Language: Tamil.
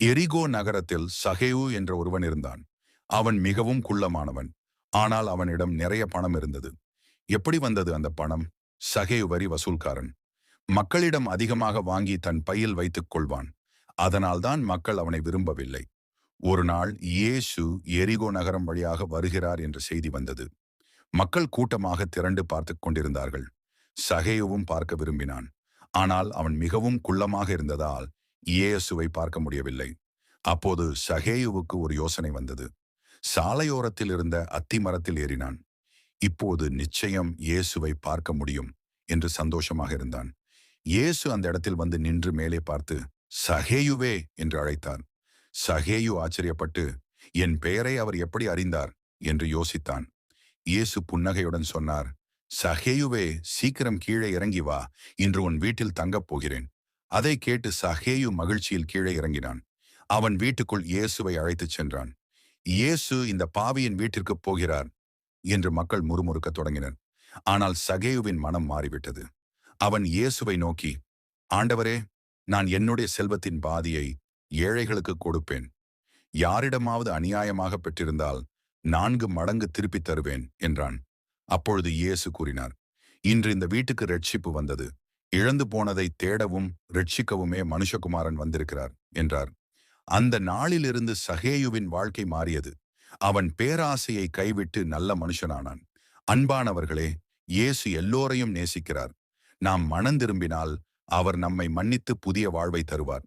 எரிகோ நகரத்தில் சகேவு என்ற ஒருவன் இருந்தான். அவன் மிகவும் குள்ளமானவன். ஆனால் அவனிடம் நிறைய பணம் இருந்தது. எப்படி வந்தது அந்த பணம்? சகேவு வரி வசூல்காரன். மக்களிடம் அதிகமாக வாங்கி தன் பையில் வைத்துக் கொள்வான். அதனால்தான் மக்கள் அவனை விரும்பவில்லை. ஒரு நாள் இயேசு எரிகோ நகரம் வழியாக வருகிறார் என்ற செய்தி வந்தது. மக்கள் கூட்டமாக திரண்டு பார்த்துக் கொண்டிருந்தார்கள். சகேயுவும் பார்க்க விரும்பினான். ஆனால் அவன் மிகவும் குள்ளமாக இருந்ததால் இயேசுவை பார்க்க முடியவில்லை. அப்போது சகேயுவுக்கு ஒரு யோசனை வந்தது. சாலையோரத்தில் இருந்த அத்தி மரத்தில் ஏறினான். இப்போது நிச்சயம் இயேசுவை பார்க்க முடியும் என்று சந்தோஷமாக இருந்தான். இயேசு அந்த இடத்தில் வந்து நின்று மேலே பார்த்து சகேயுவே என்று அழைத்தார். சகேயு ஆச்சரியப்பட்டு என் பெயரை அவர் எப்படி அறிந்தார்? என்று யோசித்தான். இயேசு புன்னகையுடன் சொன்னார் சகேயுவே சீக்கிரம் கீழே இறங்கி வா. இன்று உன் வீட்டில் தங்கப் போகிறேன். அதை கேட்டு சகேயு மகிழ்ச்சியில் கீழே இறங்கினான். அவன் வீட்டுக்குள் இயேசுவை அழைத்துச் சென்றான். இயேசு இந்த பாவியின் வீட்டிற்குப் போகிறார் என்று மக்கள் முறுமுறுக்கத் தொடங்கினர். ஆனால் சகேயுவின் மனம் மாறிவிட்டது. அவன் இயேசுவை நோக்கி ஆண்டவரே நான் என்னுடைய செல்வத்தின் பாதியை ஏழைகளுக்கு கொடுப்பேன். யாரிடமாவது அநியாயமாக பெற்றிருந்தால் நான்கு மடங்கு திருப்பித் தருவேன் என்றான். அப்பொழுது இயேசு கூறினார் இன்று இந்த வீட்டுக்கு ரட்சிப்பு வந்தது. இழந்து போனதை தேடவும் ரட்சிக்கவுமே மனுஷகுமாரன் வந்திருக்கிறார் என்றார். அந்த நாளிலிருந்து சகேயுவின் வாழ்க்கை மாறியது. அவன் பேராசையை கைவிட்டு நல்ல மனுஷனானான். அன்பானவர்களே இயேசு எல்லோரையும் நேசிக்கிறார். நாம் மனம் திரும்பினால் அவர் நம்மை மன்னித்து புதிய வாழ்வை தருவார்.